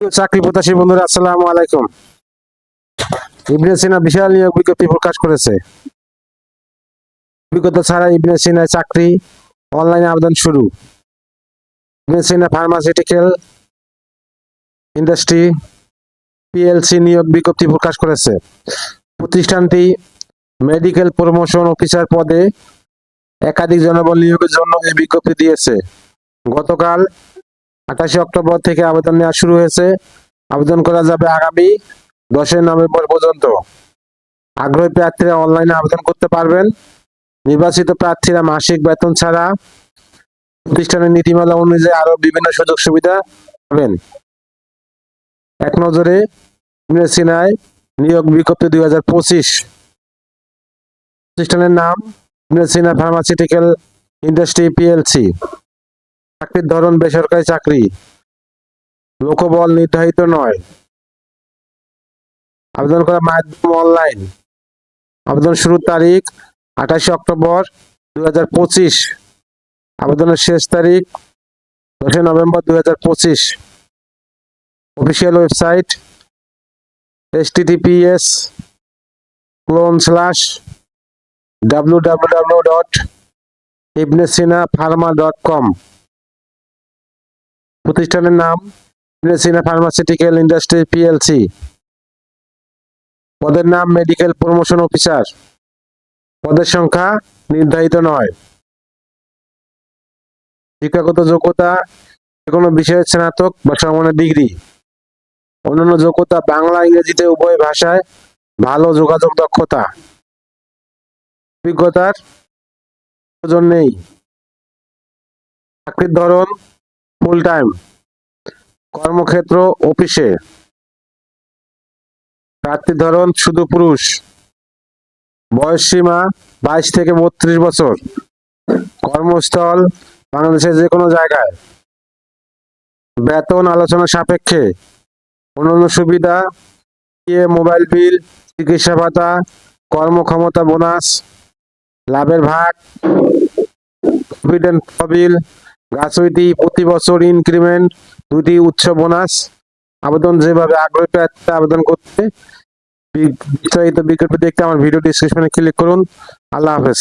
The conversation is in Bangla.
চাকরি প্রত্যাশী বন্ধুরা, আসসালামু আলাইকুম। ইবনে সিনা বিশাল নিয়োগ বিজ্ঞপ্তি প্রকাশ করেছে। অভিজ্ঞতা ছাড়া ইবনে চাকরি, অনলাইনে আবেদন শুরু। Ibn Sina pharmaceutical industry, PLC নিয়োগ বিজ্ঞপ্তি প্রকাশ করেছে। প্রতিষ্ঠানটি মেডিকেল প্রমোশন অফিসার পদে একাধিক জনবল নিয়োগের জন্য এই বিজ্ঞপ্তি দিয়েছে। গতকাল আঠাশে অক্টোবর থেকে আবেদন নেওয়া শুরু হয়েছে। আবেদন করা যাবে আগামী দশই নভেম্বর পর্যন্ত। আগ্রহী প্রার্থীরা অনলাইনে আবেদন করতে পারবেন। নির্বাচিত প্রার্থীরা মাসিক বেতন ছাড়া প্রতিষ্ঠানের নীতিমালা অনুযায়ী আরও বিভিন্ন সুযোগ সুবিধা পাবেন। এক নজরে সিনায় নিয়োগ বিজ্ঞপ্তি দুই হাজার পঁচিশ। প্রতিষ্ঠানের নাম সিনা ফার্মাসিউটিক্যাল ইন্ডাস্ট্রি পিএলসি। চাকরির ধরন বেসরকারি চাকরি। লোকবল নির্ধারিত নয়। আবেদন করার মাধ্যম অনলাইন। আবেদন শুরুর তারিখ আঠাশে অক্টোবর দুই হাজার পঁচিশ। আবেদনের শেষ তারিখ দশই নভেম্বর দুই হাজার পঁচিশ। Official website TTPS colon slash W প্রতিষ্ঠানের নাম ইবনেসিনা ফার্মাসিউটিক্যাল ইন্ডাস্ট্রি পিএলসি। পদের নাম মেডিকেল প্রমোশন অফিসার। পদের সংখ্যা নির্ধারিত নয়। শিক্ষাগত যোগ্যতা কোনো বিষয়ের স্নাতক বা সমানের ডিগ্রি। অন্যান্য যোগ্যতা বাংলা, ইংরেজিতে উভয় ভাষায় ভালো যোগাযোগ দক্ষতা। অভিজ্ঞতার প্রয়োজন নেই। চাকরির ধরন ফুল টাইম। কর্মক্ষেত্র অফিসে। প্রার্থীর ধরন শুধু পুরুষ। বয়স সীমা বাইশ থেকে বত্রিশ বছর। কর্মস্থল বাংলাদেশের যে কোনো জায়গায়। বেতন আলোচনা সাপেক্ষে। অন্যান্য সুবিধা মোবাইল বিল, চিকিৎসা ভাতা, কর্মক্ষমতা বোনাস, লাভের ভাগ প্রভিডেন্ট গ্রাচুইটি প্রতি বছর ইনক্রিমেন্ট দুটি উচ্চ বোনাস, আবেদন যেভাবে আগ্রহী প্রার্থীরা আবেদন করতে। বিস্তারিত বিকল্প দেখতে আমার ভিডিও ডিসক্রিপশনে ক্লিক করুন। আল্লাহ হাফেজ।